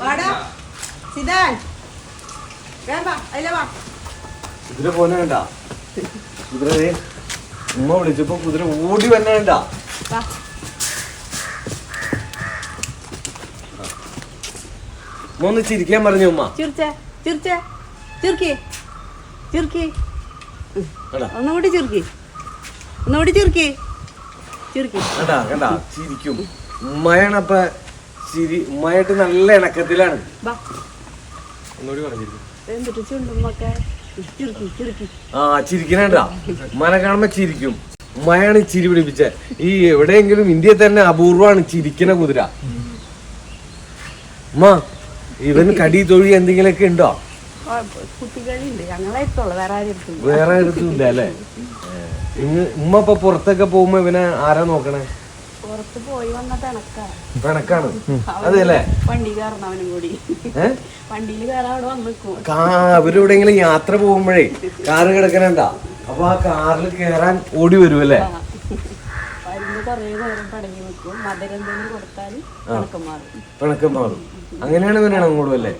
വാടാ. സിദാൻ. വാ അതിലെ വാ. കുതിര പോന്നെ വേണ്ട. കുതിര ഉമ്മ വിളിച്ചപ്പോ കുതിര ഓടി വന്നെ വേണ്ട. ഒന്ന് ചിരിക്കാൻ പറഞ്ഞു ഉമ്മ? ചിരിച്ചേ ചിരിച്ചേ. ചിർക്കി ഒന്നുകൂടി ചിർക്കി ഒന്നുകൂടി ചിർക്കി ചിർക്കി കണ്ടാ കണ്ടാ ചിരിക്കും. ഉമ്മയാണപ്പ ചിരി ഉമ്മയായിട്ട് നല്ല ഇണക്കത്തിലാണ്. ഒന്നുകൂടി ആ ചിരിക്കണേണ്ടാ ഉമ്മനെ കാണുമ്പോ ചിരിക്കും. ഉമ്മയാണ് ചിരി പിടിപ്പിച്ച. ഈ എവിടെയെങ്കിലും ഇന്ത്യയിൽ തന്നെ അപൂർവമാണ് ചിരിക്കണ കുതിര. ഉമ്മ ഇവൻ കടി തൊഴി എന്തെങ്കിലുമൊക്കെ ഉണ്ടോ? വേറെ ആരും ഇല്ല അല്ലേ? ഇന്ന് ഉമ്മ ഇപ്പൊ പുറത്തൊക്കെ പോകുമ്പോ ഇവനെ ആരാ നോക്കണേ? പുറത്ത് പോയി വന്ന പിണക്കാ കണക്കാണ് അതെല്ലേ? വണ്ടി കയറണവനും കൂടി. വണ്ടിയിൽ കയറാൻ അവിടെ അവരെവിടെയെങ്കിലും യാത്ര പോകുമ്പോഴേ കാറ് കിടക്കണണ്ട? അപ്പൊ ആ കാറിൽ കേറാൻ ഓടി വരുമല്ലേ വരുമ്പോ കുറേ നേരം പടങ്ങി നിൽക്കും മധുരം എന്തെങ്കിലും കൊടുത്താൽ പിണക്കം മാറും. പിണക്കം മാറും. അങ്ങനെയാണ് ഇവനാണ് അങ്ങോട്ടും അല്ലേ?